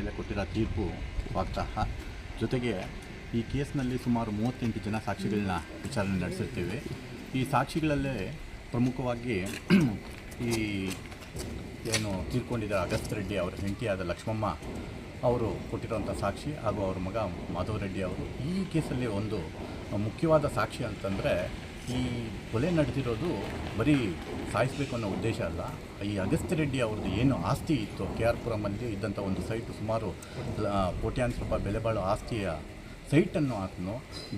ನ್ಯಾಯಾಲಯ ಕೊಟ್ಟಿರೋ ತೀರ್ಪು ವಾಗ್ದಾಹ ಜೊತೆಗೆ ಈ ಕೇಸ್ನಲ್ಲಿ ಸುಮಾರು ಮೂವತ್ತೆಂಟು ಜನ ಸಾಕ್ಷಿಗಳನ್ನ ವಿಚಾರಣೆ ನಡೆಸಿರ್ತೀವಿ. ಈ ಸಾಕ್ಷಿಗಳಲ್ಲೇ ಪ್ರಮುಖವಾಗಿ ಈ ಏನು ತೀರ್ಕೊಂಡಿದ್ದ ಅಗಸ್ತ್ ರೆಡ್ಡಿ ಅವರ ಹೆಂಡತಿಯಾದ ಲಕ್ಷ್ಮಮ್ಮ ಅವರು ಕೊಟ್ಟಿರುವಂಥ ಸಾಕ್ಷಿ ಹಾಗೂ ಅವರ ಮಗ ಮಾಧವ ರೆಡ್ಡಿ ಅವರು ಈ ಕೇಸಲ್ಲಿ ಒಂದು ಮುಖ್ಯವಾದ ಸಾಕ್ಷಿ ಅಂತಂದರೆ ಈ ಕೊಲೆ ನಡೆದಿರೋದು ಬರೀ ಸಾಯಿಸಬೇಕು ಅನ್ನೋ ಉದ್ದೇಶ ಅಲ್ಲ. ಈ ಅಗಸ್ತ್ಯ ರೆಡ್ಡಿ ಅವ್ರದ್ದು ಏನು ಆಸ್ತಿ ಇತ್ತು? ಕೆ ಆರ್ ಪುರಮಲ್ಲಿ ಇದ್ದಂಥ ಒಂದು ಸೈಟು ಸುಮಾರು ಕೋಟ್ಯಾಂತರ ರೂಪಾಯಿ ಬೆಲೆ ಬಾಳೋ ಆಸ್ತಿಯ ಸೈಟನ್ನು ಆತನು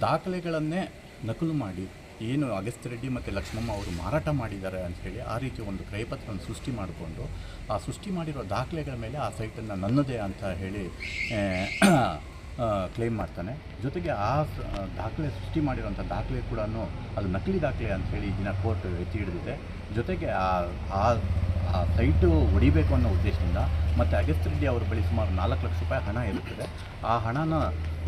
ದಾಖಲೆಗಳನ್ನೇ ನಕಲು ಮಾಡಿ ಏನು ಅಗಸ್ತ್ಯ ರೆಡ್ಡಿ ಮತ್ತು ಲಕ್ಷ್ಮಮ್ಮ ಅವರು ಮಾರಾಟ ಮಾಡಿದ್ದಾರೆ ಅಂಥೇಳಿ ಆ ರೀತಿ ಒಂದು ಕ್ರಯಪತ್ರವನ್ನು ಸೃಷ್ಟಿ ಮಾಡಿಕೊಂಡು, ಆ ಸೃಷ್ಟಿ ಮಾಡಿರೋ ದಾಖಲೆಗಳ ಮೇಲೆ ಆ ಸೈಟನ್ನು ನನ್ನದೇ ಅಂತ ಹೇಳಿ ಕ್ಲೈಮ್ ಮಾಡ್ತಾನೆ. ಜೊತೆಗೆ ಆ ದಾಖಲೆ ಸೃಷ್ಟಿ ಮಾಡಿರೋಂಥ ದಾಖಲೆ ಕೂಡ ಅದು ನಕಲಿ ದಾಖಲೆ ಈ ದಿನ ಕೋರ್ಟ್ ಎತ್ತಿ ಹಿಡಿದಿದೆ. ಜೊತೆಗೆ ಆ ಆ ಆ ಸೈಟು ಹೊಡಿಬೇಕು ಅನ್ನೋ ಉದ್ದೇಶದಿಂದ ಮತ್ತು ಅಗಸ್ತ್ಯ ರೆಡ್ಡಿ ಅವರ ಬಳಿ ಸುಮಾರು ನಾಲ್ಕು ಲಕ್ಷ ರೂಪಾಯಿ ಹಣ ಇರುತ್ತದೆ. ಆ ಹಣನ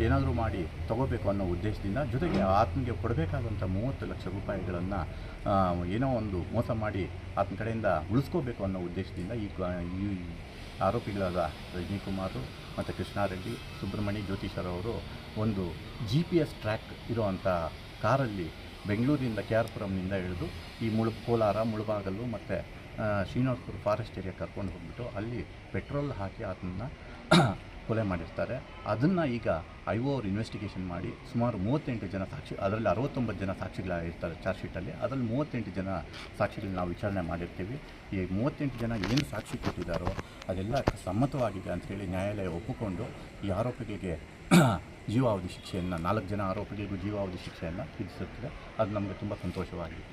ಏನಾದರೂ ಮಾಡಿ ತಗೋಬೇಕು ಅನ್ನೋ ಉದ್ದೇಶದಿಂದ ಜೊತೆಗೆ ಆತನಿಗೆ ಕೊಡಬೇಕಾದಂಥ ಮೂವತ್ತು ಲಕ್ಷ ರೂಪಾಯಿಗಳನ್ನು ಏನೋ ಒಂದು ಮೋಸ ಮಾಡಿ ಆತನ ಕಡೆಯಿಂದ ಉಳಿಸ್ಕೋಬೇಕು ಅನ್ನೋ ಉದ್ದೇಶದಿಂದ ಈ ಆರೋಪಿಗಳಾದ ರಜನಿಕುಮಾರು ಮತ್ತು ಕೃಷ್ಣಾರೆಡ್ಡಿ, ಸುಬ್ರಹ್ಮಣ್ಯ ಜ್ಯೋತಿಷರ್ ಅವರು ಒಂದು ಜಿ ಪಿ ಎಸ್ ಟ್ರ್ಯಾಕ್ ಇರುವಂಥ ಕಾರಲ್ಲಿ ಬೆಂಗಳೂರಿಂದ ಕೆ ಆರ್ ಪುರಂನಿಂದ ಹಿಡಿದು ಈ ಮುಳು ಕೋಲಾರ, ಮುಳುಬಾಗಲು ಮತ್ತು ಶ್ರೀನಿವಾಸಪುರ ಫಾರೆಸ್ಟ್ ಏರಿಯಾ ಕರ್ಕೊಂಡು ಹೋಗ್ಬಿಟ್ಟು ಅಲ್ಲಿ ಪೆಟ್ರೋಲ್ ಹಾಕಿ ಅದನ್ನು ಕೊಲೆ ಮಾಡಿರ್ತಾರೆ. ಅದನ್ನು ಈಗ ಐ ಒ ಅವ್ರು ಇನ್ವೆಸ್ಟಿಗೇಷನ್ ಮಾಡಿ ಸುಮಾರು ಮೂವತ್ತೆಂಟು ಜನ ಸಾಕ್ಷಿ, ಅದರಲ್ಲಿ ಅರವತ್ತೊಂಬತ್ತು ಜನ ಸಾಕ್ಷಿಗಳಿರ್ತಾರೆ ಚಾರ್ಜ್ ಶೀಟಲ್ಲಿ ಅದರಲ್ಲಿ ಮೂವತ್ತೆಂಟು ಜನ ಸಾಕ್ಷಿಗಳನ್ನ ನಾವು ವಿಚಾರಣೆ ಮಾಡಿರ್ತೀವಿ. ಈ ಮೂವತ್ತೆಂಟು ಜನ ಏನು ಸಾಕ್ಷಿ ಕೊಟ್ಟಿದ್ದಾರೋ ಅದೆಲ್ಲ ಸಮ್ಮತವಾಗಿದೆ ಅಂಥೇಳಿ ನ್ಯಾಯಾಲಯ ಒಪ್ಪಿಕೊಂಡು ಈ ಆರೋಪಿಗಳಿಗೆ ಜೀವಾವಧಿ ಶಿಕ್ಷೆಯನ್ನು, ನಾಲ್ಕು ಜನ ಆರೋಪಿಗಳಿಗೂ ಜೀವಾವಧಿ ಶಿಕ್ಷೆಯನ್ನು ವಿಧಿಸುತ್ತದೆ. ಅದು ನಮಗೆ ತುಂಬ ಸಂತೋಷವಾಗಿದೆ.